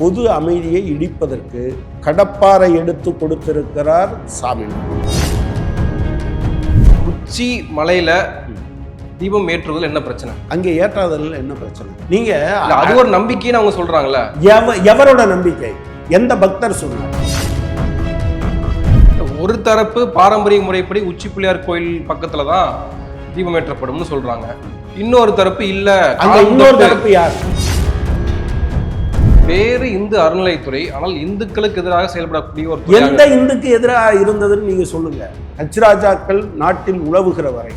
பொது அமைதியை இடிப்பதற்கு கடப்பாரை எடுத்து கொடுத்திருக்கிறார் சாமி. உச்சி மலையில தீபம் ஏற்றுவதில் என்ன பிரச்சனை? அங்கே ஏற்றாதல் என்ன பிரச்சனை? நீங்க அது ஒரு நம்பிக்கைன்னு அவங்க சொல்றாங்கல்ல. எவ- எவரோட நம்பிக்கை? எந்த பக்தர் சொன்னார் ஒரு தரப்பு பாரம்பரிய முறைப்படி உச்சி பிள்ளையார் கோயில் பக்கத்துல தான் தீபம் ஏற்றப்படும்னு சொல்றாங்க. இன்னொரு தரப்பு இல்ல. இன்னொரு தரப்பு யார்? வேறு இந்து அறநிலைத்துறை ஆனால் இந்துக்களுக்கு எதிராக செயல்படக்கூடிய ஒரு எந்த இந்துக்கு எதிராக இருந்ததுன்னு நீங்க சொல்லுங்க. ஹஜ்ராஜாக்கள் நாட்டில் உழவுகிற வரை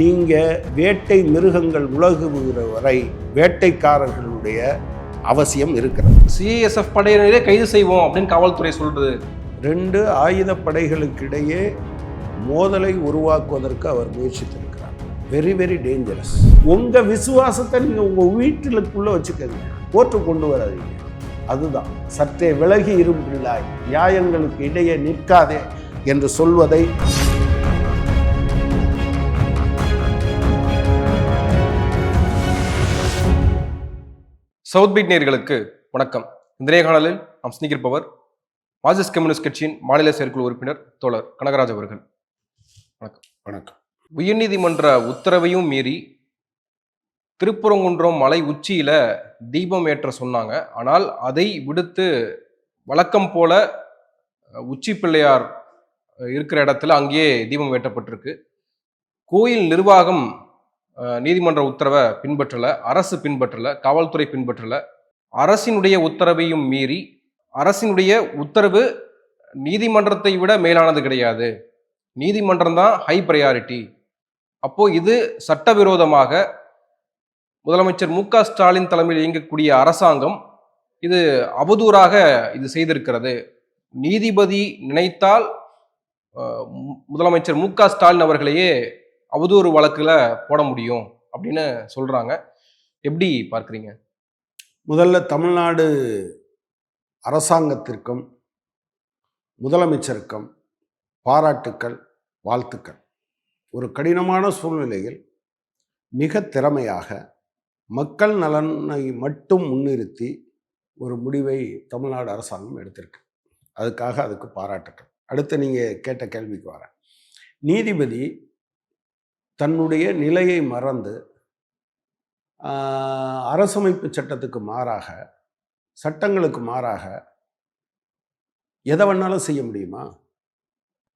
நீங்க வேட்டை மிருகங்கள் உலகுகிற வரை வேட்டைக்காரர்களுடைய அவசியம் இருக்கிறது. சிஎஸ்எஃப் படையினரே கைது செய்வோம் அப்படின்னு காவல்துறை சொல்றது. ரெண்டு ஆயுத படைகளுக்கிடையே மோதலை உருவாக்குவதற்கு அவர் முயற்சித்திருக்கிறார். வெரி வெரி டேஞ்சரஸ் உங்க விசுவாசத்தை நீங்க உங்க வீட்டிலுக்குள்ள வச்சுக்கோங்க. போட்டு கொண்டு வராதீங்க அதுதான் சற்றே விலகி இரும்பிள்ளாய் நியாயங்களுக்கு இடையே நிற்காதே என்று சொல்வதை சவுத் பீட் வணக்கம். இந்த நேர்காணலில் நாம் சிந்திக்கிருப்பவர் மார்க்சிஸ்ட் கம்யூனிஸ்ட் கட்சியின் மாநில செயற்குழு உறுப்பினர் தோழர் கனகராஜ் அவர்கள். வணக்கம். உயர்நீதிமன்ற உத்தரவையும் மீறி திருப்புறங்குன்றம் மலை உச்சியில தீபம் ஏற்ற சொன்னாங்க. ஆனால் அதை விடுத்து வழக்கம் போல உச்சி பிள்ளையார் இருக்கிற இடத்துல அங்கேயே தீபம் ஏற்றப்பட்டிருக்கு. கோயில் நிர்வாகம் நீதிமன்ற உத்தரவை பின்பற்றல அரசு பின்பற்றல காவல்துறை பின்பற்றல. அரசினுடைய உத்தரவையும் மீறி அரசினுடைய உத்தரவு நீதிமன்றத்தை விட மேலானது கிடையாது. நீதிமன்றம் தான் ஹை ப்ரையாரிட்டி அப்போது இது சட்டவிரோதமாக முதலமைச்சர் மு ஸ்டாலின் தலைமையில் இயங்கக்கூடிய அரசாங்கம் இது அவதூறாக இது செய்திருக்கிறது. நீதிபதி நினைத்தால் முதலமைச்சர் மு ஸ்டாலின் அவர்களையே அவதூறு வழக்கில் போட முடியும் அப்படின்னு சொல்கிறாங்க எப்படி பார்க்குறீங்க? முதல்ல தமிழ்நாடு அரசாங்கத்திற்கும் முதலமைச்சருக்கும் பாராட்டுக்கள் வாழ்த்துக்கள். ஒரு கடினமான சூழ்நிலையில் மிக திறமையாக மக்கள் நலனை மட்டும் முன்னிறுத்தி ஒரு முடிவை தமிழ்நாடு அரசாங்கம் எடுத்திருக்கு. அதுக்காக அதுக்கு பாராட்டுக்கள். அடுத்து நீங்கள் கேட்ட கேள்விக்கு வரேன். நீதிபதி தன்னுடைய நிலையை மறந்து அரசமைப்பு சட்டத்துக்கு மாறாக சட்டங்களுக்கு மாறாக எதை வேணாலும் செய்ய முடியுமா?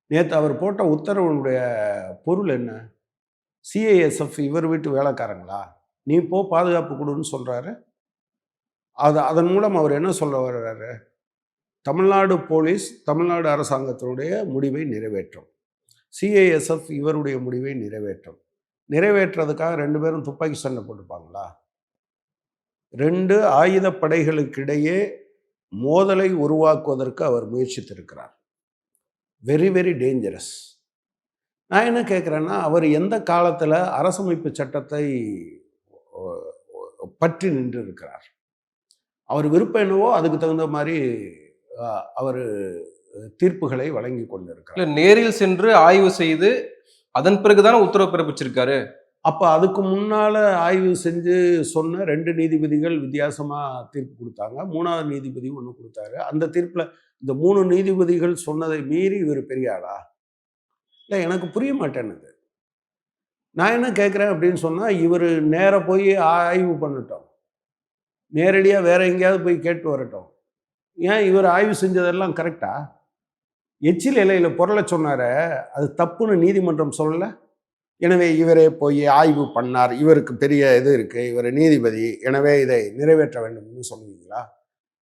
நேற்று அவர் போட்ட உத்தரவுடைய பொருள் என்ன? சிஏஎஸ்எஃப் இவர் வீட்டு வேலைக்காரங்களா? நீ போ பாதுகாப்பு கொடுன்னு சொல்கிறாரு அது அதன் மூலம் அவர் என்ன சொல்ல வர்றாரு? தமிழ்நாடு போலீஸ் தமிழ்நாடு அரசாங்கத்தினுடைய முடிவை நிறைவேற்றும். சிஏஎஸ்எஃப் இவருடைய முடிவை நிறைவேற்றும். நிறைவேற்றுறதுக்காக ரெண்டு பேரும் துப்பாக்கி சண்டை போட்டுப்பாங்களா? ரெண்டு ஆயுத படைகளுக்கிடையே மோதலை உருவாக்குவதற்கு அவர் முயற்சித்திருக்கிறார். வெரி வெரி டேஞ்சரஸ் நான் என்ன கேட்குறேன்னா அவர் எந்த காலத்தில் அரசமைப்பு சட்டத்தை பற்றி நின்று இருக்கிறார் அவர் விருப்பம் என்னவோ அதுக்கு தகுந்த மாதிரி அவர் தீர்ப்புகளை வழங்கி கொண்டிருக்கிறார். நேரில் சென்று ஆய்வு செய்து அதன் பிறகுதானே உத்தரவு பிறப்பிச்சிருக்காரு? அப்போ அதுக்கு முன்னால் ஆய்வு செஞ்சு சொன்ன ரெண்டு நீதிபதிகள் வித்தியாசமாக தீர்ப்பு கொடுத்தாங்க. மூணாவது நீதிபதி ஒன்று கொடுத்தாரு. அந்த தீர்ப்பில் இந்த மூணு நீதிபதிகள் சொன்னதை மீறி இவர் பெரிய ஆளா இல்லை எனக்கு புரிய மாட்டேன்னுது. நான் என்ன கேட்குறேன் அப்படின்னு சொன்னால் இவர் நேராக போய் ஆய்வு பண்ணட்டும். நேரடியாக வேற எங்கேயாவது போய் கேட்டு வரட்டும். ஏன் இவர் ஆய்வு செஞ்சதெல்லாம் கரெக்டா? எச்சில் இலையில் பொருளை சொன்னார அது தப்புன்னு நீதிமன்றம் சொல்லலை? எனவே இவரே போய் ஆய்வு பண்ணார். இவருக்கு பெரிய இது இருக்குது இவர் நீதிபதி எனவே இதை நிறைவேற்ற வேண்டும்னு சொன்னீங்களா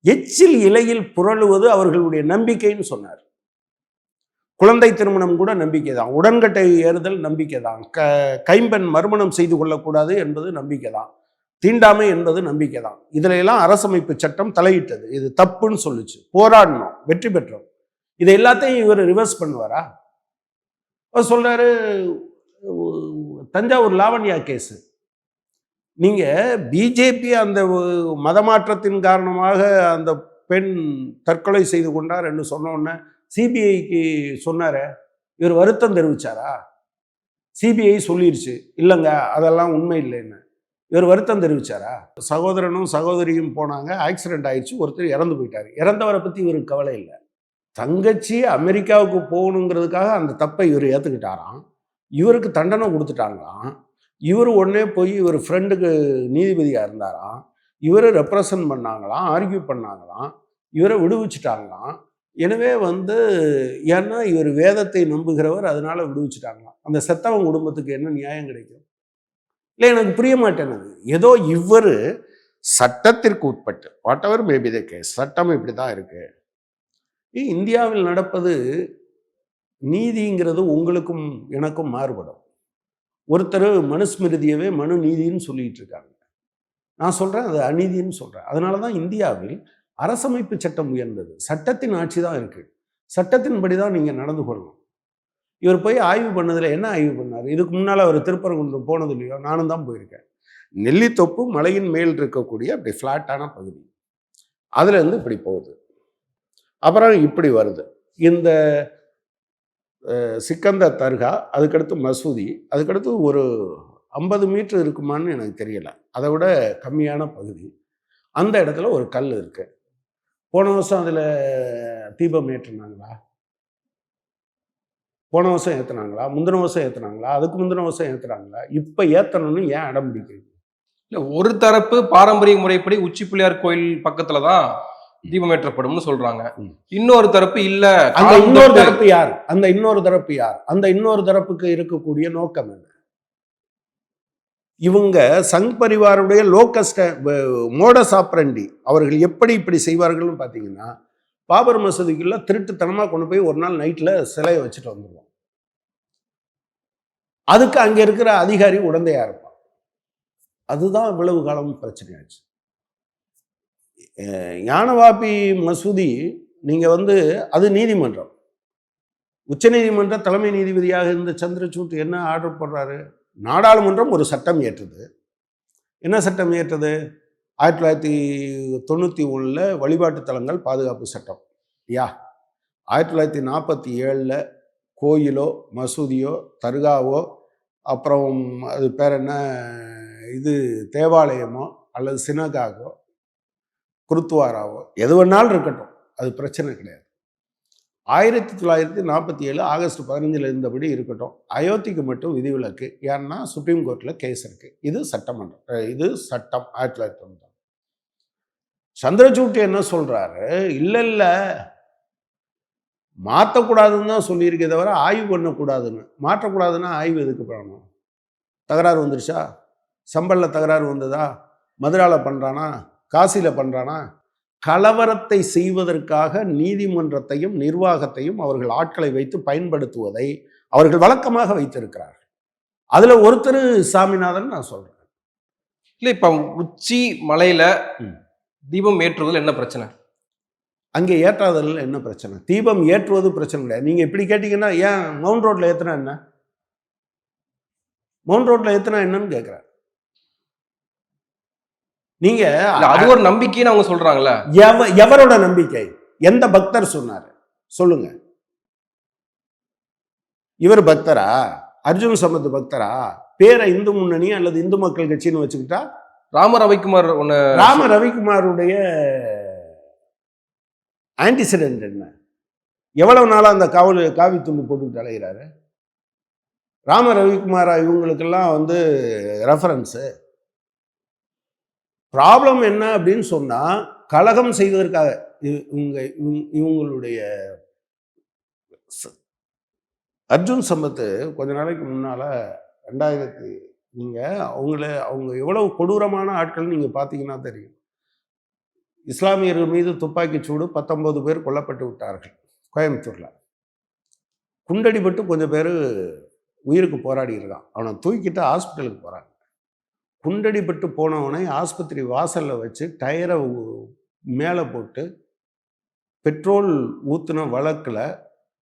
எச்சில் இலையில் புரளுவது அவர்களுடைய நம்பிக்கைன்னு சொன்னார். குழந்தை திருமணம் கூட நம்பிக்கை தான் உடன்கட்டை ஏறுதல் நம்பிக்கை தான் க கைம்பெண் மறுமணம் செய்து கொள்ளக்கூடாது என்பது நம்பிக்கை தான் தீண்டாமை என்பது நம்பிக்கை தான் இதுல எல்லாம் அரசமைப்பு சட்டம் தலையிட்டது. இது தப்புன்னு சொல்லுச்சு. போராடணும். வெற்றி பெற்றோம். இதை எல்லாத்தையும் இவர் ரிவர்ஸ் பண்ணுவாரா? அவர் சொல்றாரு தஞ்சாவூர் லாவண்யா கேஸு. நீங்கள் பிஜேபி அந்த மதமாற்றத்தின் காரணமாக அந்த பெண் தற்கொலை செய்து கொண்டார் என்று சொன்ன உடனே சிபிஐக்கு சொன்னார் இவர் வருத்தம் தெரிவிச்சாரா? சிபிஐ சொல்லிருச்சு இல்லைங்க அதெல்லாம் உண்மை இல்லைன்னு. இவர் வருத்தம் தெரிவிச்சாரா? சகோதரனும் சகோதரியும் போனாங்க ஆக்சிடென்ட் ஆயிடுச்சு ஒருத்தர் இறந்து போயிட்டார். இறந்தவரை பற்றி இவருக்கு கவலை இல்லை. தங்கச்சி அமெரிக்காவுக்கு போகணுங்கிறதுக்காக அந்த தப்பை இவர் ஏற்றுக்கிட்டாராம் இவருக்கு தண்டனை கொடுத்துட்டாங்களாம். இவர் உடனே போய் இவர் ஃப்ரெண்டுக்கு நீதிபதியாக இருந்தாராம். இவரை ரெப்ரசன்ட் பண்ணாங்களாம் ஆர்கியூ பண்ணாங்களாம். இவரை விடுவிச்சிட்டாங்களாம். எனவே வந்து ஏன்னா இவர் வேதத்தை நம்புகிறவர் அதனால விடுவிச்சிட்டாங்களாம். அந்த செத்தவன் குடும்பத்துக்கு என்ன நியாயம் கிடைக்கும்? இல்லை எனக்கு புரிய மாட்டேனுது ஏதோ இவர் சட்டத்திற்கு உட்பட்டு whatever maybe the case சட்டம் இப்படி தான் இருக்கு இந்தியாவில் நடப்பது நீதிங்கிறது உங்களுக்கும் எனக்கும் மாறுபடும். ஒருத்தர் மனுஸ்மிருதியவே மனு நீதின்னு சொல்லிட்டு இருக்காங்க. நான் சொல்கிறேன் அது அநீதின்னு சொல்கிறேன் அதனால தான் இந்தியாவில் அரசமைப்பு சட்டம் உயர்ந்தது. சட்டத்தின் ஆட்சி தான் இருக்கு. சட்டத்தின்படி தான் நீங்கள் நடந்து கொள்ளணும். இவர் போய் ஆய்வு பண்ணதில் என்ன ஆய்வு பண்ணார்? இதுக்கு முன்னால் அவர் திருப்பரங்குன்றம் போனது இல்லையோ? நானும் தான் போயிருக்கேன். நெல்லித்தொப்பு மலையின் மேல் இருக்கக்கூடிய அப்படி ஃப்ளாட்டான பகுதி. அதுலேருந்து இப்படி போகுது. அப்புறம் இப்படி வருது. இந்த சிக்கந்த தர்கா அதுக்கடுத்து மசூதி அதுக்கடுத்து ஒரு ஐம்பது மீட்டர் இருக்குமான்னு எனக்கு தெரியலை. அதை விட கம்மியான பகுதி. அந்த இடத்துல ஒரு கல் இருக்குது போன வருஷம் அதில் தீபம் ஏற்றுனாங்களா? போன வருஷம் ஏற்றுனாங்களா முந்தின வருஷம் ஏற்றுனாங்களா அதுக்கு முந்தின வருஷம் ஏற்றுனாங்களா இப்போ ஏற்றணும்னு ஏன் அடம் பிடிக்கிறீங்க இல்ல ஒரு தரப்பு பாரம்பரிய முறைப்படி உச்சி பிள்ளையார் கோயில் பக்கத்துல தான் தீபம் ஏற்றப்படும்னு சொல்றாங்க. இன்னொரு தரப்பு இல்ல அந்த இன்னொரு தரப்பு யார்? அந்த இன்னொரு தரப்பு யார்? அந்த இன்னொரு தரப்புக்கு இருக்கக்கூடிய நோக்கம் என்ன? இவங்க சங் பரிவாருடைய லோக்கஸ்ட மோடஸ் ஆப்ரண்டி அவர்கள் எப்படி இப்படி செய்வார்கள்னு பார்த்தீங்கன்னா பாபர் மசூதிக்குள்ளே திருட்டுத்தனமாக கொண்டு போய் ஒரு நாள் நைட்டில் சிலையை வச்சுட்டு வந்துடுவோம் அதுக்கு அங்கே இருக்கிற அதிகாரி உடந்தையாக இருப்பான். அதுதான் இவ்வளவு காலம் பிரச்சனையாச்சு. ஞானவாபி மசூதி நீங்கள் வந்து அது நீதிமன்றம். உச்சநீதிமன்ற தலைமை நீதிபதியாக இருந்த சந்திரசூட் என்ன ஆர்டர் போடுறாரு? நாடாளுமன்றம் ஒரு சட்டம் ஏற்றுது என்ன சட்டம் ஏற்றது ஆயிரத்தி தொள்ளாயிரத்தி தொண்ணூற்றி ஒன்றில் வழிபாட்டு தலங்கள் பாதுகாப்பு சட்டம். யா? ஆயிரத்தி தொள்ளாயிரத்தி நாற்பத்தி ஏழில் கோயிலோ மசூதியோ தர்காவோ அப்புறம் அது பேர் என்ன? இது தேவாலயமோ அல்லது சினகாகோ குருத்வாராவோ எது வேணாலும் இருக்கட்டும். அது பிரச்சனை கிடையாது. ஆயிரத்தி தொள்ளாயிரத்தி நாற்பத்தி ஏழு ஆகஸ்ட் பதினஞ்சில் இருந்தபடி இருக்கட்டும். அயோத்திக்கு மட்டும் விதிவிலக்கு. ஏன்னா சுப்ரீம் கோர்ட்டில் கேஸ் இருக்குது இது சட்டமன்றம். இது சட்டம் ஆயிரத்தி தொள்ளாயிரத்தி தொண்ணூறு சந்திரசூட் என்ன சொல்கிறாரு இல்லை இல்லை. மாற்றக்கூடாதுன்னு தான் சொல்லியிருக்கே தவிர ஆய்வு பண்ணக்கூடாதுன்னு. மாற்றக்கூடாதுன்னா ஆய்வு எதுக்கு பண்ணணும்? தகராறு வந்துருச்சா? சம்பளில் தகராறு வந்ததா? மதுராவில் பண்ணுறானா காசியில் பண்ணுறானா கலவரத்தை செய்வதற்காக நீதிமன்றத்தையும் நிர்வாகத்தையும் அவர்கள் ஆட்களை வைத்து பயன்படுத்துவதை அவர்கள் வழக்கமாக வைத்திருக்கிறார்கள். அதுல ஒருத்தர் சாமிநாதன் நான் சொல்றேன். இல்ல இப்ப உச்சி மலையில. தீபம் ஏற்றுவதில் என்ன பிரச்சனை? அங்கே ஏற்றாததில் என்ன பிரச்சனை? தீபம் ஏற்றுவது பிரச்சனை கிடையாது. நீங்க இப்படி கேட்டீங்கன்னா ஏன் மவுண்ட் ரோட்ல ஏத்துனா என்ன? மவுண்ட் ரோட்ல ஏத்துனா என்னன்னு கேட்கிறேன் நீங்க அது ஒரு நம்பிக்கைன்னு அவங்க சொல்றாங்கல்ல. எவ எவரோட நம்பிக்கை? எந்த பக்தர் சொன்னாரு? சொல்லுங்க. இவர் பக்தரா? அர்ஜுன் சம்பத் பக்தரா? பேரை இந்து முன்னணி அல்லது இந்து மக்கள் கட்சின்னு வச்சுக்கிட்டா? ராம ரவிக்குமார் ஒண்ணு ராம ரவிக்குமாருடைய ஆன்டிசிடென்ட் என்ன? எவ்வளவு நாளா அந்த காவல் காவி துண்டு போட்டுக்கிட்டு அலைகிறாரு ராம ரவிக்குமாரா இவங்களுக்கெல்லாம் வந்து ரெஃபரன்ஸு ப்ராப்ளம் என்ன அப்படின்னு சொன்னால் கலகம் செய்வதற்காக இ- இவங்க இவங்க- இவங்களுடைய அர்ஜுன் சம்பத்து கொஞ்ச நாளைக்கு முன்னால் ரெண்டாயிரத்தி நீங்கள் அவங்கள அவங்க எவ்வளவு கொடூரமான ஆட்கள் நீங்கள் பார்த்தீங்கன்னா தெரியும். இஸ்லாமியர்கள் மீது துப்பாக்கிச் சூடு பத்தொன்பது பேர் கொல்லப்பட்டு விட்டார்கள் கோயம்புத்தூரில். குண்டடிபட்டு கொஞ்சம் பேர் உயிருக்கு போராடி இருக்கான் அவனை தூக்கிட்டு ஹாஸ்பிட்டலுக்கு போகிறான் குண்டடிப்பட்டு போனவனை ஆஸ்பத்திரி வாசலில் வச்சு டயரை மேலே போட்டு பெட்ரோல் ஊற்றின வழக்கில்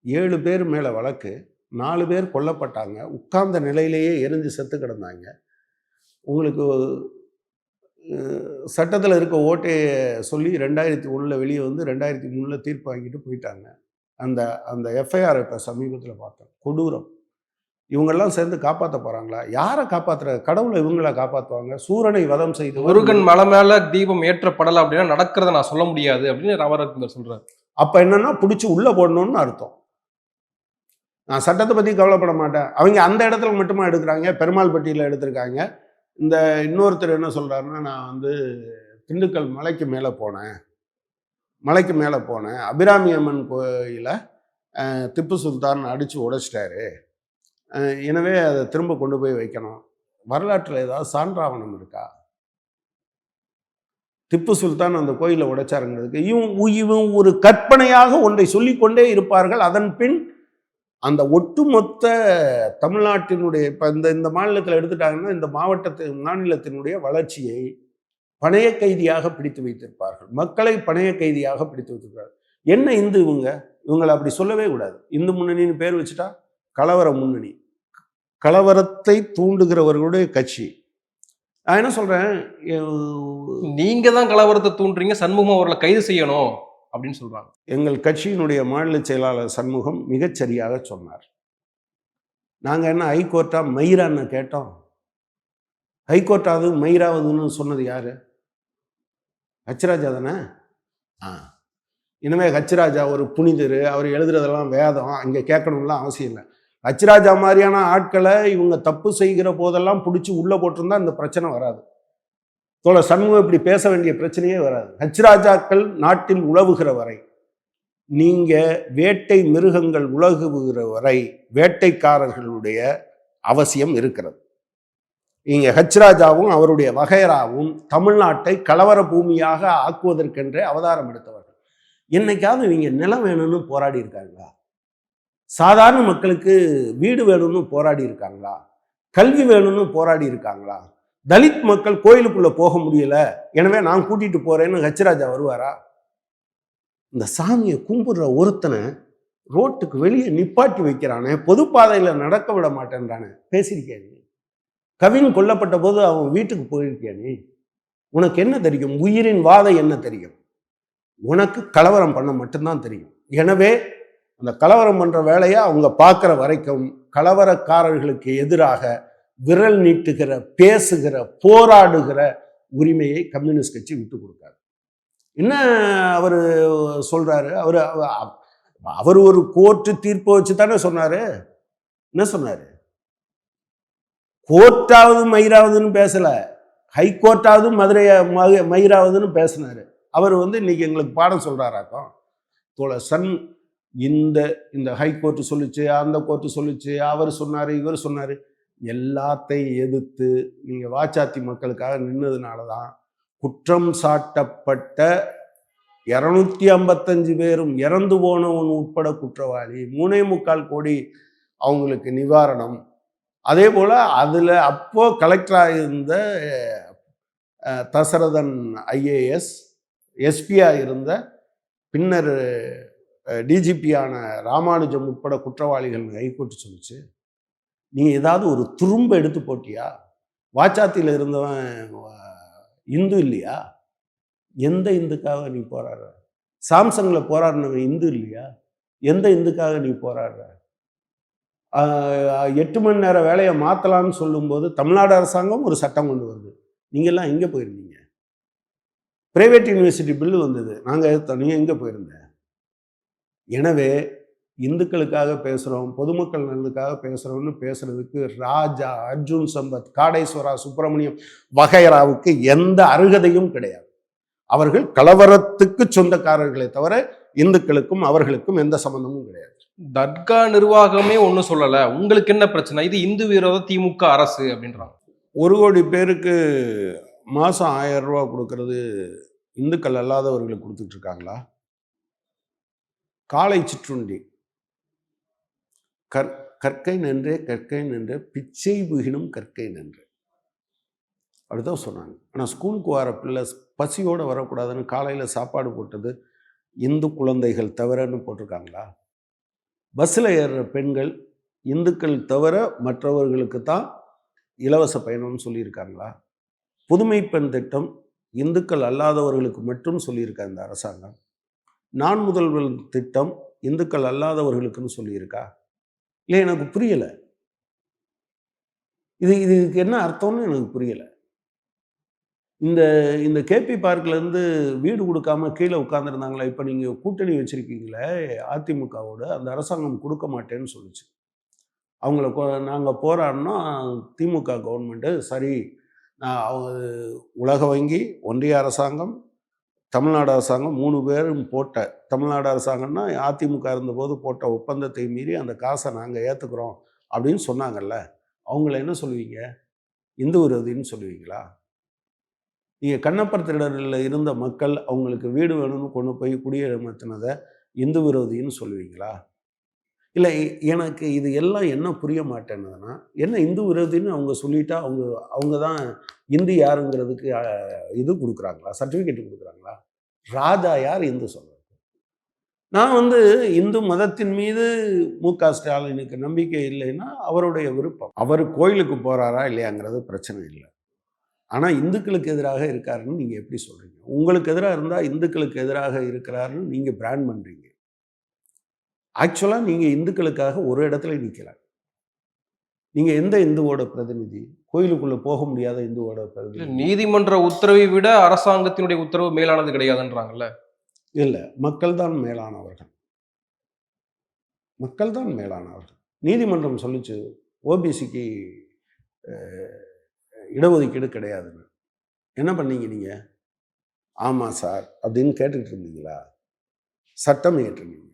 ஏழு பேர் மேலே வழக்கு நாலு பேர் கொல்லப்பட்டாங்க. உட்கார்ந்த நிலையிலேயே எரிஞ்சு செத்து கிடந்தாங்க. உங்களுக்கு சட்டத்தில் இருக்க ஓட்டையை சொல்லி ரெண்டாயிரத்தி ஒன்றில் வெளியே வந்து ரெண்டாயிரத்தி மூணில் தீர்ப்பு வாங்கிட்டு போயிட்டாங்க. அந்த அந்த எஃப்ஐஆர் இப்போ சமீபத்தில் பார்த்தேன். கொடூரம். இவங்கெல்லாம் சேர்ந்து காப்பாற்ற போறாங்களா? யாரை காப்பாத்துற? கடவுளை இவங்கள காப்பாற்றுவாங்க சூரனை வதம் செய்து முருகன் மலை மேல தீபம் ஏற்றப்படல அப்படின்னா நடக்கிறத நான் சொல்ல முடியாது அப்படின்னு ராமரத்னர் சொல்றாரு. அப்ப என்னன்னா பிடிச்சி உள்ள போடணும்னு அர்த்தம். நான் சட்டத்தை பத்தி கவலைப்பட மாட்டேன். அவங்க அந்த இடத்துல மட்டுமா எடுக்கிறாங்க? பெருமாள் பட்டியல எடுத்திருக்காங்க. இந்த இன்னொருத்தர் என்ன சொல்றாருன்னா நான் வந்து திண்டுக்கல் மலைக்கு மேலே போனேன். மலைக்கு மேலே போனேன். அபிராமி அம்மன் கோயிலை திப்பு சுல்தான் அடித்து உடைச்சிட்டாரு. எனவே அதை திரும்ப கொண்டு போய் வைக்கணும். வரலாற்றில் ஏதாவது சான்றாவணம் இருக்கா? திப்பு சுல்தான் அந்த கோயிலை உடைச்சாருங்கிறதுக்கு இவன் இவன் ஒரு கற்பனையாக ஒன்றை சொல்லிக்கொண்டே இருப்பார்கள். அதன் பின் அந்த ஒட்டுமொத்த தமிழ்நாட்டினுடைய இப்போ இந்த இந்த மாநிலத்தில் எடுத்துட்டாங்கன்னா இந்த மாவட்டத்து மாநிலத்தினுடைய வளர்ச்சியை பணைய கைதியாக பிடித்து வைத்திருப்பார்கள். மக்களை பணைய கைதியாக பிடித்து வைத்திருப்பார்கள். என்ன இந்து இவங்க? இவங்களை அப்படி சொல்லவே கூடாது. இந்து முன்னணின்னு பேர் வச்சுட்டா கலவர முன்னணி. கலவரத்தை தூண்டுகிறவர்களுடைய கட்சி. நான் என்ன சொல்றேன்? எ- நீங்க தான் கலவரத்தை தூண்டுறீங்க சண்முகம் அவர்களை கைது செய்யணும் அப்படின்னு சொல்றாங்க. எங்கள் கட்சியினுடைய மாநில செயலாளர் சண்முகம் மிகச்சரியாக சொன்னார். நாங்கள் என்ன ஹைகோர்ட்டா மயிரான்னு கேட்டோம். ஹைகோர்ட்டாவது மயிராவதுன்னு சொன்னது யாரு? ஹச்ராஜா தானே? ஆ. இனிமே ஹச்ராஜா ஒரு புனிதர் அவர் எழுதுறதெல்லாம் வேதம் அங்கே கேட்கணும்லாம் அவசியம் இல்லை. ஹச்ராஜா மாதிரியான ஆட்களை இவங்க தப்பு செய்கிற போதெல்லாம் பிடிச்சி உள்ளே போட்டிருந்தா இந்த பிரச்சனை வராது. தோழ சண்முகம் இப்படி பேச வேண்டிய பிரச்சனையே வராது. ஹச்ராஜாக்கள் நாட்டில் உழவுகிற வரை நீங்கள் வேட்டை மிருகங்கள் உலகுகிற வரை வேட்டைக்காரர்களுடைய அவசியம் இருக்கிறது. இங்கே ஹச்ராஜாவும் அவருடைய வகைராவும் தமிழ்நாட்டை கலவர பூமியாக ஆக்குவதற்கென்றே அவதாரம் எடுத்தவர்கள். என்னைக்காவது இவங்க நிலம் வேணும்னு போராடி இருக்காங்களா? சாதாரண மக்களுக்கு வீடு வேணும்னு போராடி இருக்காங்களா? கல்வி வேணும்னு போராடி இருக்காங்களா? தலித் மக்கள் கோயிலுக்குள்ள போக முடியல. எனவே நான் கூட்டிட்டு போறேன்னு ஹச்ராஜா வருவாரா? இந்த சாமியை கும்பிடுற ஒருத்தனை ரோட்டுக்கு வெளியே நிப்பாட்டி வைக்கிறானே பொதுப்பாதையில நடக்க விட மாட்டேன்றானே. பேசியிருக்கியா நீ? கவின் கொல்லப்பட்ட போது அவன் வீட்டுக்கு போயிருக்கியா நீ? உனக்கு என்ன தெரியும்? உயிரின் வாதை என்ன தெரியும்? உனக்கு கலவரம் பண்ண மட்டும்தான் தெரியும். எனவே அந்த கலவரம் பண்ணுற வேலையை அவங்க பார்க்குற வரைக்கும் கலவரக்காரர்களுக்கு எதிராக விரல் நீட்டுகிற பேசுகிற போராடுகிற உரிமையை கம்யூனிஸ்ட் கட்சி விட்டு கொடுக்காரு என்ன அவர் சொல்கிறாரு அவர் அவர் ஒரு கோர்ட்டு தீர்ப்பை வச்சு தானே சொன்னார்? என்ன சொன்னார்? கோர்ட்டாவது மயிராவதுன்னு பேசலை. ஹைகோர்ட்டாவது மதுரை மயிராவதுன்னு பேசினார். அவர் வந்து இன்னைக்கு எங்களுக்கு பாடம் சொல்கிறாராக்கும் தோழ சன் இந்த இந்த ஹைகோர்ட் சொல்லிச்சு அந்த கோர்ட்டு சொல்லிச்சு அவர் சொன்னார் இவர் சொன்னார். எல்லாத்தையும் எதிர்த்து நீங்கள் வாச்சாத்தி மக்களுக்காக நின்னதுனால தான் குற்றம் சாட்டப்பட்ட இரநூத்தி ஐம்பத்தஞ்சு பேரும் இறந்து போனவன் உட்பட குற்றவாளி மூணே முக்கால் கோடி அவங்களுக்கு நிவாரணம். அதே போல் அதில் அப்போ கலெக்டராக இருந்த தசரதன் ஐஏஎஸ் எஸ்பியாக இருந்த பின்னர் டிஜிபியான ராமானுஜம் உட்பட குற்றவாளிகள் ஹைகோர்ட் சொல்லிச்சு. நீ ஏதாவது ஒரு துரும்ப எடுத்து போட்டியா? வாச்சாத்தியில் இருந்தவன் இந்து இல்லையா? எந்த இந்துக்காக நீ போராடுற? சாம்சங்கில் போராடினவன் இந்து இல்லையா? எந்த இந்துக்காக நீ போராடுற? எட்டு மணி நேர வேலையை மாற்றலாம்னு சொல்லும்போது தமிழ்நாடு அரசாங்கம் ஒரு சட்டம் கொண்டு வருது. நீங்கள்லாம் எங்கே போயிருந்தீங்க? பிரைவேட் யூனிவர்சிட்டி பில்லு வந்தது. நாங்கள் எதிர்த்தோம். நீங்கள் எங்கே போயிருந்தேன் எனவே இந்துக்களுக்காக பேசுகிறோம் பொதுமக்கள் நலனுக்காக பேசுகிறோம்னு பேசுறதுக்கு ராஜா அர்ஜுன் சம்பத் காடேஸ்வரா சுப்பிரமணியம் வகைராவுக்கு எந்த அருகதையும் கிடையாது. அவர்கள் கலவரத்துக்கு சொந்தக்காரர்களே தவிர இந்துக்களுக்கும் அவர்களுக்கும் எந்த சம்பந்தமும் கிடையாது. தர்கா நிர்வாகமே ஒன்றும் சொல்லல. உங்களுக்கு என்ன பிரச்சனை? இது இந்து விரோத திமுக அரசு அப்படின்றாங்க. ஒரு கோடி பேருக்கு மாதம் ஆயிரம் ரூபா கொடுக்கறது இந்துக்கள் அல்லாதவர்களுக்கு கொடுத்துட்டு இருக்காங்களா? காலை சிற்றுண்டி. கற் கற்கை நின்றே கற்கை நன்றே பிச்சை புகினும் கற்கை நின்றே. அப்படிதான் சொன்னாங்க. ஆனால் ஸ்கூலுக்கு வர பிள்ளை பசியோடு வரக்கூடாதுன்னு காலையில் சாப்பாடு போட்டது இந்து குழந்தைகள் தவிரன்னு போட்டிருக்காங்களா? பஸ்ஸில் ஏறுற பெண்கள் இந்துக்கள் தவிர மற்றவர்களுக்கு தான் இலவச பயணம்னு சொல்லியிருக்காங்களா? புதுமை பெண் திட்டம் இந்துக்கள் அல்லாதவர்களுக்கு மட்டும் சொல்லியிருக்கா இந்த அரசாங்கம்? நான் முதல்வர் திட்டம் இந்துக்கள் அல்லாதவர்களுக்குன்னு சொல்லியிருக்கா? இல்லை எனக்கு புரியலை. இது இதுக்கு என்ன அர்த்தம்னு எனக்கு புரியலை. இந்த இந்த கேபி பார்க்லேருந்து வீடு கொடுக்காம கீழே உட்காந்துருந்தாங்களே இப்போ நீங்கள் கூட்டணி வச்சுருக்கீங்களே அதிமுகவோட அந்த அரசாங்கம் கொடுக்க மாட்டேன்னு சொல்லிச்சு. அவங்கள நாங்கள் போராடினோம் திமுக கவர்மெண்ட்டு சரி நான் அவங்க உலக வங்கி ஒன்றிய அரசாங்கம் தமிழ்நாடு அரசாங்கம் மூணு பேரும் போட்ட தமிழ்நாடு அரசாங்கம்னா அதிமுக இருந்தபோது போட்ட ஒப்பந்தத்தை மீறி அந்த காசை நாங்கள் ஏற்றுக்குறோம் அப்படின்னு சொன்னாங்கல்ல. அவங்கள என்ன சொல்லுவீங்க? இந்து விரோதின்னு சொல்லுவீங்களா? நீங்கள் கண்ணப்பர் திருடரில் இருந்த மக்கள் அவங்களுக்கு வீடு வேணும்னு கொண்டு போய் குடியமர்த்தினதை இந்து விரோதின்னு சொல்லுவீங்களா? இல்லை எனக்கு இது எல்லாம் என்ன புரிய மாட்டேன்னதுன்னா என்ன இந்து விரோதின்னு அவங்க சொல்லிட்டா அவங்க அவங்க தான் இந்து யாருங்கிறதுக்கு இது கொடுக்குறாங்களா? சர்டிஃபிகேட் கொடுக்குறாங்களா? ராஜா யார் இந்து சொல்றது? நான் வந்து இந்து மதத்தின் மீது மு க ஸ்டாலினுக்கு நம்பிக்கை இல்லைன்னா அவருடைய விருப்பம். அவர் கோயிலுக்கு போகிறாரா இல்லையாங்கிறது பிரச்சனை இல்லை. ஆனால் இந்துக்களுக்கு எதிராக இருக்காருன்னு நீங்கள் எப்படி சொல்கிறீங்க உங்களுக்கு எதிராக இருந்தால் இந்துக்களுக்கு எதிராக இருக்கிறாருன்னு நீங்கள் பிராண்ட் பண்ணுறீங்க ஆக்சுவலாக நீங்கள் இந்துக்களுக்காக ஒரு இடத்துல நிற்கல நீங்கள் எந்த இந்துவோட பிரதிநிதி? கோயிலுக்குள்ளே போக முடியாத இந்துவோட பிரதிநிதி நீதிமன்ற உத்தரவை விட அரசாங்கத்தினுடைய உத்தரவு மேலானது கிடையாதுன்றாங்கல்ல? இல்லை மக்கள் தான் மேலானவர்கள். மக்கள் தான் மேலானவர்கள். நீதிமன்றம் சொல்லுச்சு ஓபிசிக்கு இடஒதுக்கீடு கிடையாதுன்னு. என்ன பண்ணீங்க நீங்கள் ஆமாம் சார் அப்படின்னு கேட்டுக்கிட்டு இருந்தீங்களா? சட்டம் ஏற்றுனீங்க.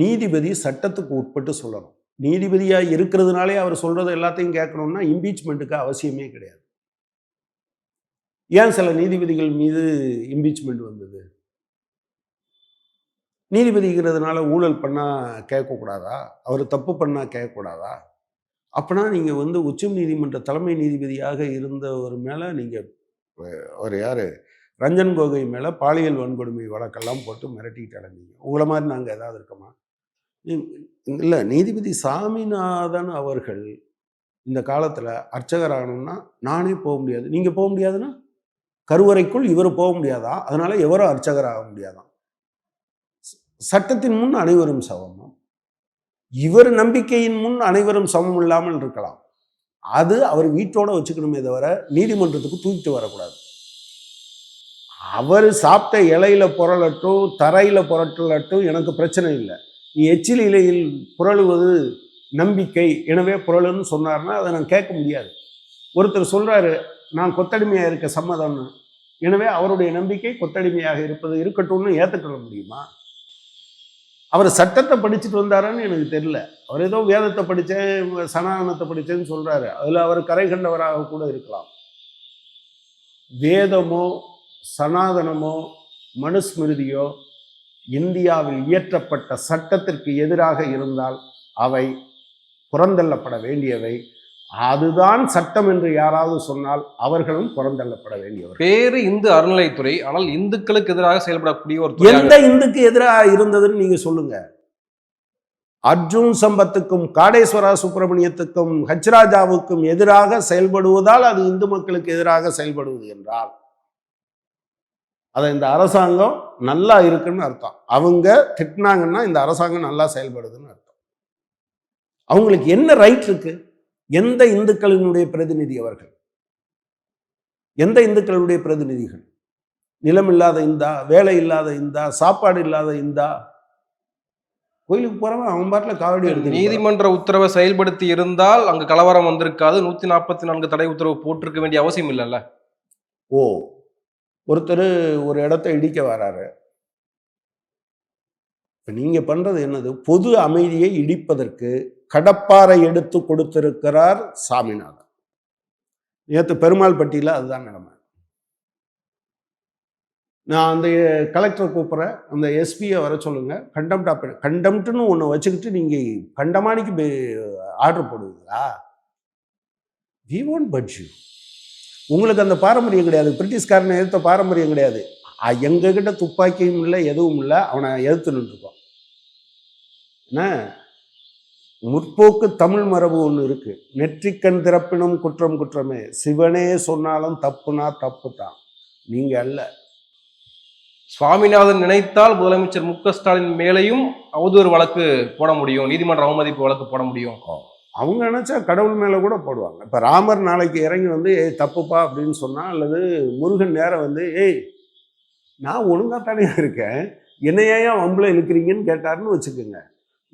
நீதிபதி சட்டத்துக்கு உட்பட்டு சொல்லணும். நீதிபதியாக இருக்கிறதுனாலே அவர் சொல்கிறது எல்லாத்தையும் கேட்கணும்னா இம்பீச்மெண்ட்டுக்கு அவசியமே கிடையாது. ஏன் சில நீதிபதிகள் மீது இம்பீச்மெண்ட் வந்தது? நீதிபதிங்கிறதுனால ஊழல் பண்ணால் கேட்கக்கூடாதா? அவர் தப்பு பண்ணால் கேட்கக்கூடாதா? அப்போனா நீங்கள் வந்து உச்ச நீதிமன்ற தலைமை நீதிபதியாக இருந்தவர் மேலே நீங்கள் அவர் யார்? ரஞ்சன் கோகை மேலே பாலியல் வன்கொடுமை வழக்கெல்லாம் போட்டு மிரட்டிட்டு அடைஞ்சிங்க உங்களை மாதிரி நாங்கள் ஏதாவது இருக்கோமா? இல்லை நீதிபதி சாமிநாதன் அவர்கள் இந்த காலத்தில் அர்ச்சகர் ஆகணும்னா நானே போக முடியாது. நீங்கள் போக முடியாதுன்னா? கருவறைக்குள் இவர் போக முடியாதா? அதனால எவரும் அர்ச்சகர் ஆக முடியாதாம் சட்டத்தின் முன் அனைவரும் சமம். இவர் நம்பிக்கையின் முன் அனைவரும் சமம் இல்லாமல் இருக்கலாம். அது அவர் வீட்டோட வச்சுக்கணுமே தவிர நீதிமன்றத்துக்கு தூக்கிட்டு வரக்கூடாது. அவர் சாப்பிட்ட இலையில புரளட்டும் தரையில் புரட்டலட்டும் எனக்கு பிரச்சனை இல்லை. நீ எச்சில் இலையில் புரளுவது நம்பிக்கை. எனவே புரளுன்னு சொன்னார்னா அதை நான் கேட்க முடியாது. ஒருத்தர் சொல்கிறாரு நான் கொத்தடிமையாக இருக்க சம்மதம்னு. எனவே அவருடைய நம்பிக்கை கொத்தடிமையாக இருப்பது இருக்கட்டும்னு ஏற்றுக்கொள்ள முடியுமா? அவர் சட்டத்தை படிச்சுட்டு வந்தாரான்னு எனக்கு தெரியல. அவர் ஏதோ வேதத்தை படித்தேன் சனாதனத்தை படித்தேன்னு சொல்கிறாரு அதில் அவர் கரை கண்டவராக கூட இருக்கலாம். வேதமோ சனாதனமோ மனுஸ்மிருதியோ இந்தியாவில் இயற்றப்பட்ட சட்டத்திற்கு எதிராக இருந்தால் அவை புறந்தள்ளப்பட வேண்டியவை. அதுதான் சட்டம் என்று யாராவது சொன்னால் அவர்களும் புறந்தள்ளப்பட வேண்டியவர். பேரு இந்து அறநிலைத்துறை ஆனால் இந்துக்களுக்கு எதிராக செயல்படக்கூடிய ஒரு எந்த இந்துக்கு எதிராக இருந்ததுன்னு நீங்க சொல்லுங்க. அர்ஜுன் சம்பத்துக்கும் காடேஸ்வரா சுப்பிரமணியத்துக்கும் ஹச்ராஜாவுக்கும் எதிராக செயல்படுவதால் அது இந்து மக்களுக்கு எதிராக செயல்படுவது என்றால் அதை இந்த அரசாங்கம் நல்லா இருக்குன்னு அர்த்தம். அவங்க திட்டினாங்கன்னா இந்த அரசாங்கம் நல்லா செயல்படுதுன்னு அர்த்தம். அவங்களுக்கு என்ன ரைட் இருக்கு? எந்த இந்துக்களினுடைய பிரதிநிதி அவர்கள்? எந்த இந்துக்களுடைய பிரதிநிதிகள்? நிலம் இல்லாத இந்தா வேலை இல்லாத இந்தா சாப்பாடு இல்லாத இந்தா? கோயிலுக்கு போறவன் அவன் பாட்டில் காவடி எடுத்து நீதிமன்ற உத்தரவை செயல்படுத்தி இருந்தால் அங்க கலவரம் வந்திருக்காது. நூத்தி நாற்பத்தி நான்கு தடை உத்தரவு போட்டிருக்க வேண்டிய அவசியம் இல்லைல்ல. ஓ ஒருத்தர் ஒரு இடத்த இடிக்க வராரு. இப்போ நீங்கள் பண்ணுறது என்னது? பொது அமைதியை இடிப்பதற்கு கடப்பாரை எடுத்து கொடுத்திருக்கிறார் சாமிநாதன். நேற்று பெருமாள் பட்டியில் அதுதான் நிலைமை. நான் அந்த கலெக்டரை கூப்பிட்றேன். அந்த எஸ்பியை வர சொல்லுங்கள் கண்டம்ட் கண்டம்டா கண்டம்ட்டுன்னு ஒன்று வச்சுக்கிட்டு நீங்கள் கண்டமானிக்கு ஆர்டர் போடுவீங்களா? வி ஒன்ட் பட்ஜூ உங்களுக்கு அந்த பாரம்பரியம் கிடையாது. பிரிட்டிஷ்காரனை எதிர்த்த பாரம்பரியம் கிடையாது. எங்ககிட்ட துப்பாக்கியும் இல்லை எதுவும் இல்லை. அவனை எதிர்த்து நின்றுருக்கோம் என்ன? முற்போக்கு தமிழ் மரபு ஒன்று இருக்கு. நெற்றிக்கண் திறப்பினும் குற்றம் குற்றமே. சிவனே சொன்னாலும் தப்புனா தப்பு தான் நீங்க அல்ல. சுவாமிநாதன் நினைத்தால் முதலமைச்சர் மு க ஸ்டாலின் மேலையும் அவதூறு வழக்கு போட முடியும். நீதிமன்ற அவமதிப்பு வழக்கு போட முடியும். அவங்க நினச்சா கடவுள் மேலே கூட போடுவாங்க. இப்போ ராமர் நாளைக்கு இறங்கி வந்து ஏய் தப்புப்பா அப்படின்னு சொன்னால் அல்லது முருகன் நேரம் வந்து ஏய் நான் ஒழுங்காக தானே இருக்கேன் என்னையா வம்புல இழுக்கிறீங்கன்னு கேட்டாருன்னு வச்சுக்கோங்க.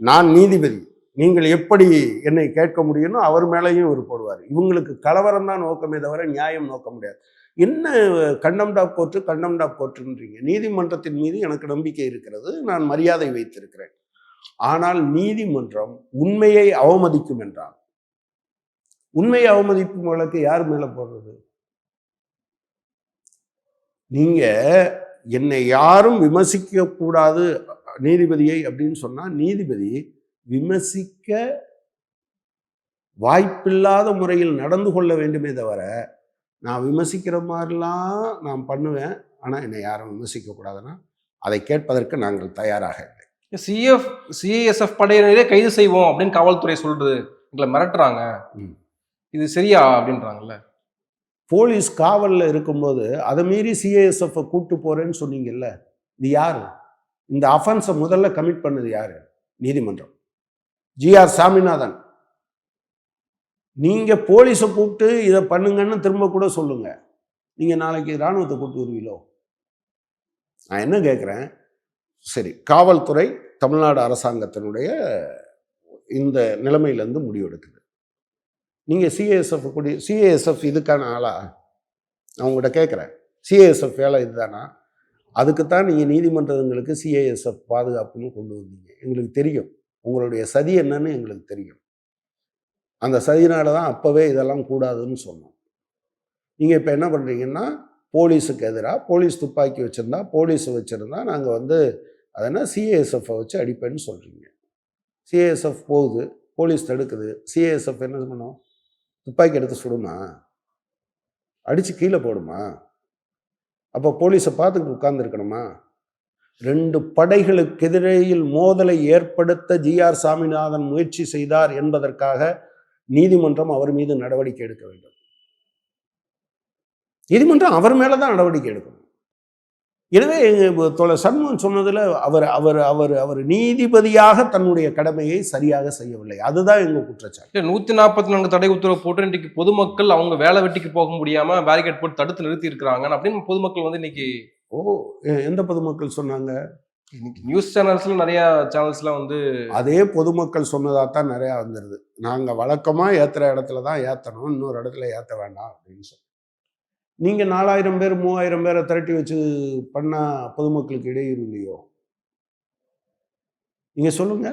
நான் நீதிபதி. நீங்கள் எப்படி என்னை கேட்க முடியும்னோ அவர் மேலேயும் இவர் போடுவார். இவங்களுக்கு கலவரம் தான் நோக்கமே தவிர நியாயம் நோக்க முடியாது. என்ன கண்டம்டா கோர்ட்டு கண்டம்டா கோர்ட்டுன்றீங்க நீதிமன்றத்தின் மீது எனக்கு நம்பிக்கை இருக்கிறது. நான் மரியாதை வைத்திருக்கிறேன். ஆனால் நீதிமன்றம் உண்மையை அவமதிக்கும் என்றான். உண்மையை அவமதிக்கும் வழக்கு யார் மேல போடுறது? நீங்க என்னை யாரும் விமர்சிக்க கூடாது நீதிபதியை அப்படின்னு சொன்னா நீதிபதி விமர்சிக்க வாய்ப்பில்லாத முறையில் நடந்து கொள்ள வேண்டுமே தவிர நான் விமர்சிக்கிற மாதிரிலாம் நான் பண்ணுவேன் ஆனால் என்னை யாரும் விமர்சிக்க கூடாதுன்னா அதை கேட்பதற்கு நாங்கள் தயாராக சிஎஃப் சிஐஎஸ்எஃப் படையினரே கைது செய்வோம் அப்படின்னு காவல்துறை சொல்றது. எங்களை மிரட்டுறாங்க. இது சரியா அப்படின்றாங்கல்ல. போலீஸ் காவலில் இருக்கும்போது அதை மீறி சிஏஎஸ்எஃப் கூட்டு போறேன்னு சொன்னீங்கல்ல இது யாரு? இந்த அஃபென்ஸை முதல்ல கமிட் பண்ணது யாரு? நீதிமன்றம். ஜிஆர் சாமிநாதன். நீங்க போலீஸை கூப்பிட்டு இதை பண்ணுங்கன்னு திரும்ப கூட சொல்லுங்க. நீங்க நாளைக்கு இராணுவத்தை கூப்பிட்டு வருவீங்களோ? நான் என்ன கேட்குறேன் சரி காவல்துறை தமிழ்நாடு அரசாங்கத்தினுடைய இந்த நிலைமையிலேருந்து முடிவெடுக்குது. நீங்கள் சிஏஎஸ்எஃப் கூடிய சிஏஎஸ்எஃப் இதுக்கான ஆளா? நான் உங்கள்கிட்ட கேட்குறேன். சிஏஎஸ்எஃப் வேலை இதுதானா? அதுக்குத்தான் நீங்கள் நீதிமன்றங்களுக்கு சிஏஎஸ்எஃப் பாதுகாப்புன்னு கொண்டு வந்தீங்க. எங்களுக்கு தெரியும். உங்களுடைய சதி என்னன்னு எங்களுக்கு தெரியும். அந்த சதினால தான் அப்போவே இதெல்லாம் கூடாதுன்னு சொன்னோம். நீங்கள் இப்போ என்ன பண்ணுறீங்கன்னா போலீஸுக்கு எதிராக போலீஸ் துப்பாக்கி வச்சுருந்தா போலீஸ் வச்சுருந்தா நாங்கள் வந்து அதனால் சிஏஎஸ்எஃப்பை வச்சு அடிப்பேன்னு சொல்கிறீங்க சிஏஎஸ்எஃப் போகுது போலீஸ் தடுக்குது. சிஏஎஸ்எஃப் என்ன பண்ணும்? துப்பாக்கி எடுத்து சுடுமா? அடித்து கீழே போடுமா? அப்போ போலீஸை பார்த்துக்கிட்டு உட்கார்ந்துருக்கணுமா? ரெண்டு படைகளுக்கு எதிரையில் மோதலை ஏற்படுத்த ஜிஆர் சாமிநாதன் முயற்சி செய்தார் என்பதற்காக நீதிமன்றம் அவர் மீது நடவடிக்கை எடுக்க வேண்டும். நீதிமன்றம் அவர் மேலே தான் நடவடிக்கை எடுக்கணும் எனவே தோழர் சண்முகம் சொன்னதில் அவர் அவர் அவர் அவர் நீதிபதியாக தன்னுடைய கடமையை சரியாக செய்யவில்லை. அதுதான் எங்கள் குற்றச்சாட்டு. நூத்தி நாற்பத்தி நான்கு தடை உத்தரவு போட்டு இன்னைக்கு பொதுமக்கள் அவங்க வேலை வெட்டிக்கு போக முடியாம பேரிகேட் போட்டு தடுத்து நிறுத்தி இருக்கிறாங்க அப்படின்னு பொதுமக்கள் வந்து இன்னைக்கு ஓ எந்த பொதுமக்கள் சொன்னாங்க? இன்னைக்கு நியூஸ் சேனல்ஸ்ல நிறைய சேனல்ஸ்ல வந்து அதே பொதுமக்கள் சொன்னதாக தான் நிறையா வந்துடுது நாங்கள் வழக்கமாக ஏற்றுற இடத்துல தான் ஏற்றணும் இன்னொரு இடத்துல ஏற்ற வேண்டாம் அப்படின்னு சொல்லி நீங்கள் நாலாயிரம் பேர் மூவாயிரம் பேரை திரட்டி வச்சு பண்ணால் பொதுமக்களுக்கு இடையூறு இல்லையோ? நீங்கள் சொல்லுங்க.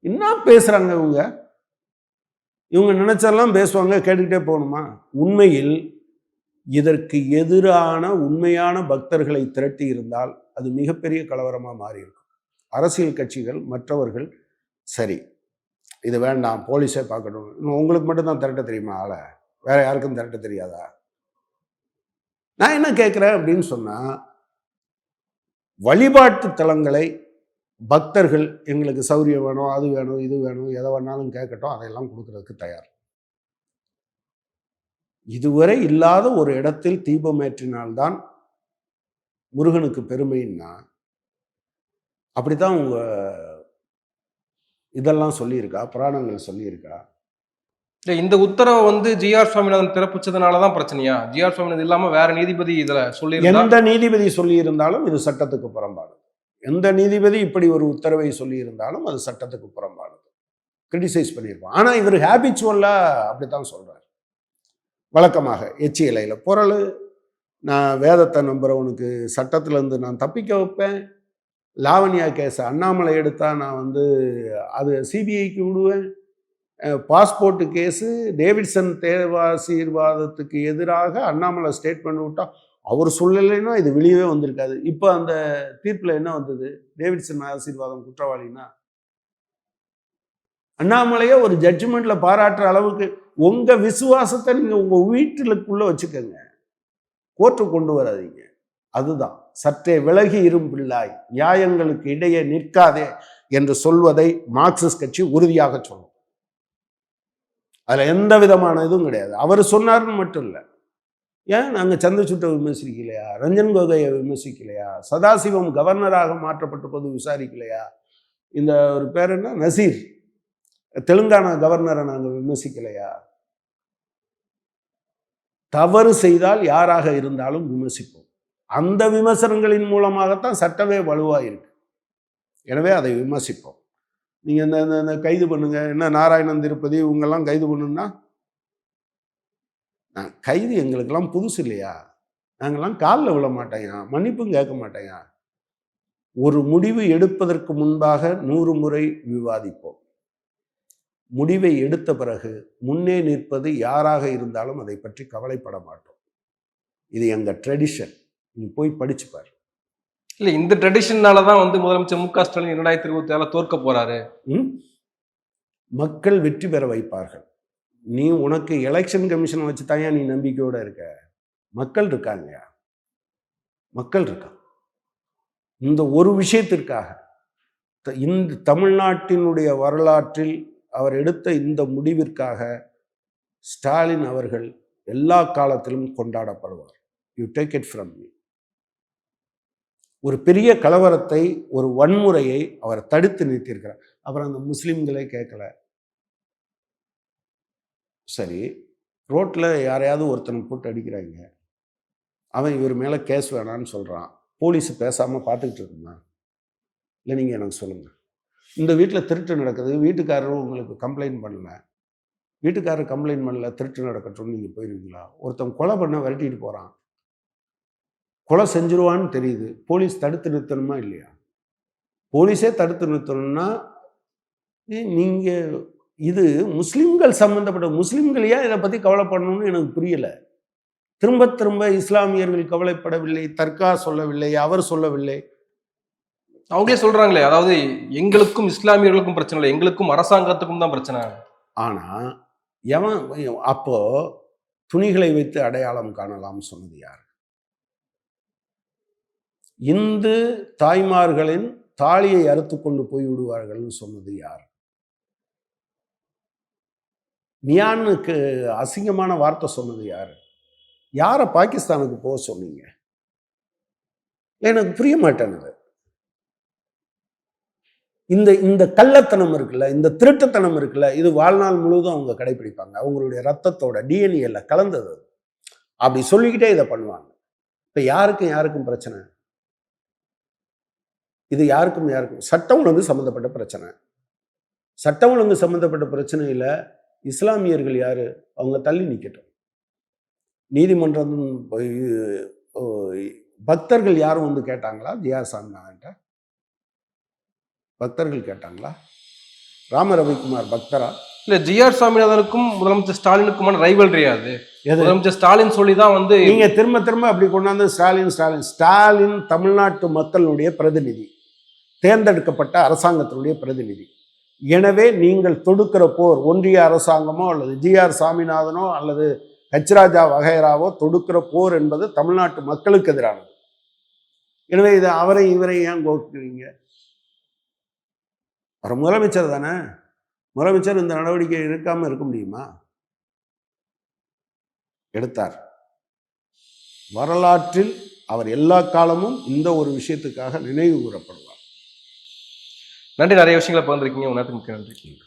என்ன பேசுகிறாங்க இவங்க? இவங்க நினச்சாலாம் பேசுவாங்க கேட்டுக்கிட்டே போகணுமா? உண்மையில் இதற்கு எதிரான உண்மையான பக்தர்களை திரட்டி இருந்தால் அது மிகப்பெரிய கலவரமாக மாறியிருக்கும். அரசியல் கட்சிகள் மற்றவர்கள் சரி இது வேண்டாம் போலீஸே பார்க்கணும் இன்னும் உங்களுக்கு மட்டும்தான் திரட்ட தெரியுமா ஆளை? வேற யாருக்கும் திரட்ட தெரியாதா? நான் என்ன கேட்குறேன் அப்படின்னு சொன்னால் வழிபாட்டு தலங்களை பக்தர்கள் எங்களுக்கு சௌரியம் வேணும் அது வேணும் இது வேணும் எதை வேணாலும் கேட்கட்டும் அதையெல்லாம் கொடுக்கறதுக்கு தயார். இதுவரை இல்லாத ஒரு இடத்தில் தீபமேற்றினால்தான் முருகனுக்கு பெருமைன்னா அப்படித்தான் உங்க இதெல்லாம் சொல்லியிருக்கா புராணங்கள் சொல்லியிருக்கா இல்லை இந்த உத்தரவை வந்து ஜிஆர் சுவாமிநாதன் பிறப்பிச்சதுனாலதான் பிரச்சனையா? ஜிஆர் சுவாமிநாதன் இல்லாமல் வேற நீதிபதி இதில் சொல்லி எந்த நீதிபதி சொல்லியிருந்தாலும் இது சட்டத்துக்கு புறம்பானது. எந்த நீதிபதி இப்படி ஒரு உத்தரவை சொல்லியிருந்தாலும் அது சட்டத்துக்கு புறம்பானது. கிரிட்டிசைஸ் பண்ணியிருப்பான் ஆனால் இவர் ஹேபிச்சுவலாக அப்படித்தான் சொல்கிறார் வழக்கமாக எச்சி இலையில. பொருள் நான் வேதத்தை நம்புறவனுக்கு சட்டத்திலேருந்து நான் தப்பிக்க வைப்பேன். லாவண்யா கேஸ் அண்ணாமலை எடுத்தா நான் வந்து அது சிபிஐக்கு விடுவேன். பாஸ்போர்ட்டு கேஸு டேவிட்சன் தேவாசீர்வாதத்துக்கு எதிராக அண்ணாமலை ஸ்டேட்மெண்ட் விட்டா அவர் சொல்லலைன்னா இது வெளியவே வந்திருக்காது. இப்போ அந்த தீர்ப்பில் என்ன வந்தது? டேவிட்சன் ஆசீர்வாதம் குற்றவாளின்னா? அண்ணாமலையை ஒரு ஜட்ஜ்மெண்ட்ல பாராட்டுற அளவுக்கு உங்க விசுவாசத்தை நீங்க உங்க வீட்டுக்குள்ள வச்சுக்கோங்க. கோர்ட்டு கொண்டு வராதீங்க. அதுதான். சற்றே விலகி இரும் பிள்ளாய் நியாயங்களுக்கு இடையே நிற்காதே என்று சொல்வதை மார்க்சிஸ்ட் கட்சி உறுதியாக சொல்லும். அதில் எந்த விதமான இதுவும் கிடையாது. அவர் சொன்னார்னு மட்டும் இல்லை. ஏன்? நாங்கள் சந்திரசூட்டை விமர்சிக்கலையா? ரஞ்சன் கோகையை விமர்சிக்கலையா? சதாசிவம் கவர்னராக மாற்றப்பட்ட போது விசாரிக்கலையா? இந்த ஒரு பேர் என்ன? நசீர். தெலுங்கானா கவர்னரை நாங்கள் விமர்சிக்கலையா? தவறு செய்தால் யாராக இருந்தாலும் விமர்சிப்போம். அந்த விமர்சனங்களின் மூலமாகத்தான் சட்டமே வலுவாக இருக்கு எனவே அதை விமர்சிப்போம். நீங்கள் இந்த இந்த- இந்த கைது பண்ணுங்க. என்ன நாராயணன் திருப்பதி இவங்கெல்லாம் கைது பண்ணுன்னா? நான் கைது எங்களுக்கெல்லாம் புதுசு இல்லையா? நாங்கெல்லாம் காலில் விழ மாட்டேங்க மன்னிப்பும் கேட்க மாட்டேங்க ஒரு முடிவு எடுப்பதற்கு முன்பாக நூறு முறை விவாதிப்போம். முடிவை எடுத்த பிறகு முன்னே நிற்பது யாராக இருந்தாலும் அதை பற்றி கவலைப்பட மாட்டோம். இது எங்கள் ட்ரெடிஷன் நீ போய் படிச்சு பாரு. இல்ல இந்த ட்ரெடிஷனால தான் வந்து முதலமைச்சர் மு க ஸ்டாலின் இரண்டாயிரத்தி இருபத்தி ஏழுல தோற்க போறாரு. ம்? மக்கள் வெற்றி பெற வைப்பார்கள். நீ உனக்கு எலெக்ஷன் கமிஷன் வச்சு தாயா நீ நம்பிக்கையோட இருக்க. மக்கள் இருக்காங்கயா மக்கள் இருக்கா? இந்த ஒரு விஷயத்திற்காக த- இந்த தமிழ்நாட்டினுடைய வரலாற்றில் அவர் எடுத்த இந்த முடிவிற்காக ஸ்டாலின் அவர்கள் எல்லா காலத்திலும் கொண்டாடப்படுவார். You take it from me ஒரு பெரிய கலவரத்தை ஒரு வன்முறையை அவர் தடுத்து நிறுத்தியிருக்கிறார். அப்புறம் அந்த முஸ்லீம்களே கேட்கல. சரி ரோட்டில் யாரையாவது ஒருத்தனை போட்டு அடிக்கிறாங்க. அவன் இவர் மேலே கேஸ் வேணான்னு சொல்கிறான் போலீஸ் பேசாமல் பார்த்துக்கிட்டு இருந்தான் இல்லை நீங்கள் எனக்கு சொல்லுங்கள் இந்த வீட்டில் திருட்டு நடக்குது. வீட்டுக்காரரும் உங்களுக்கு கம்ப்ளைண்ட் பண்ணல. வீட்டுக்காரர் கம்ப்ளைண்ட் பண்ணல. திருட்டு நடக்கட்டும்னு நீங்கள் போயிருவீங்களா? ஒருத்தன் கொலை பண்ண விரட்டிட்டு போகிறான் கொலை செஞ்சிருவான்னு தெரியுது. போலீஸ் தடுத்து நிறுத்தணுமா இல்லையா? போலீஸே தடுத்து நிறுத்தணும்னா நீங்கள் இது முஸ்லிம்கள் சம்பந்தப்பட்ட முஸ்லிம்கள் ஏன் இதை பற்றி கவலைப்படணும்னு எனக்கு புரியல. திரும்ப திரும்ப இஸ்லாமியர்கள் கவலைப்படவில்லை தர்கா சொல்லவில்லை அவர் சொல்லவில்லை. அவங்களே சொல்றாங்களே அதாவது எங்களுக்கும் இஸ்லாமியர்களுக்கும் பிரச்சனை இல்லை எங்களுக்கும் அரசாங்கத்துக்கும் தான் பிரச்சனை. ஆனால் எவன் அப்போ துணிகளை வைத்து அடையாளம் காணலாம் சொன்னது யார்? இந்து தாய்மார்களின் தாலியை அறுத்து கொண்டு போய் விடுவார்கள்னு சொன்னது யார்? மியானுக்கு அசிங்கமான வார்த்தை சொன்னது யார்? யாரை பாகிஸ்தானுக்கு போக சொன்னீங்க? எனக்கு புரிய மாட்டேனுது இந்த இந்த கள்ளத்தனம் இருக்குல்ல இந்த திருட்டுத்தனம் இருக்குல்ல இது வாழ்நாள் முழுவதும் அவங்க கடைபிடிப்பாங்க அவங்களுடைய ரத்தத்தோட டிஎன்ஏல கலந்தது. அப்படி சொல்லிக்கிட்டே இதை பண்ணுவாங்க. இப்போ யாருக்கும் யாருக்கும் பிரச்சனை? இது யாருக்கும் யாருக்கும் சட்டம் ஒழுங்கு சம்மந்தப்பட்ட பிரச்சனை. சட்டம் ஒழுங்கு சம்மந்தப்பட்ட பிரச்சனையில் இஸ்லாமியர்கள் யாரு? அவங்க தள்ளி நிற்கட்டும் நீதிமன்றம் பக்தர்கள் யாரும் வந்து கேட்டாங்களா? ஜிஆர் சாமிநாதன்ட்ட பக்தர்கள் கேட்டாங்களா? ராம ரவிக்குமார் பக்தரா? இல்ல ஜி ஆர் சாமிநாதனுக்கும் முதலமைச்சர் ஸ்டாலினுக்குமான ரைவல்ரி அது. முதலமைச்சர் ஸ்டாலின் சொல்லி தான் வந்து நீங்க திரும்ப திரும்ப அப்படி கொண்டாந்து ஸ்டாலின் ஸ்டாலின் ஸ்டாலின் தமிழ்நாட்டு மக்களுடைய பிரதிநிதி. தேர்ந்தெடுக்கப்பட்ட அரசாங்கத்தினுடைய பிரதிநிதி. எனவே நீங்கள் தொடுக்கிற போர் ஒன்றிய அரசாங்கமோ அல்லது ஜிஆர் சாமிநாதனோ அல்லது ஹச்ராஜா வகைராவோ தொடுக்கிற போர் என்பது தமிழ்நாட்டு மக்களுக்கு எதிரானது. எனவே இதை அவரை இவரை ஏன் கோக்குறீங்க அவர் முதலமைச்சர் தானே? முதலமைச்சர் இந்த நடவடிக்கை எடுக்காமல் இருக்க முடியுமா? எடுத்தார். வரலாற்றில் அவர் எல்லா காலமும் இந்த ஒரு விஷயத்துக்காக நினைவு கூறப்படும். நன்றி நிறைய விஷயங்களை பகிர்ந்துருக்கீங்க. உணர்த்து நன்றி.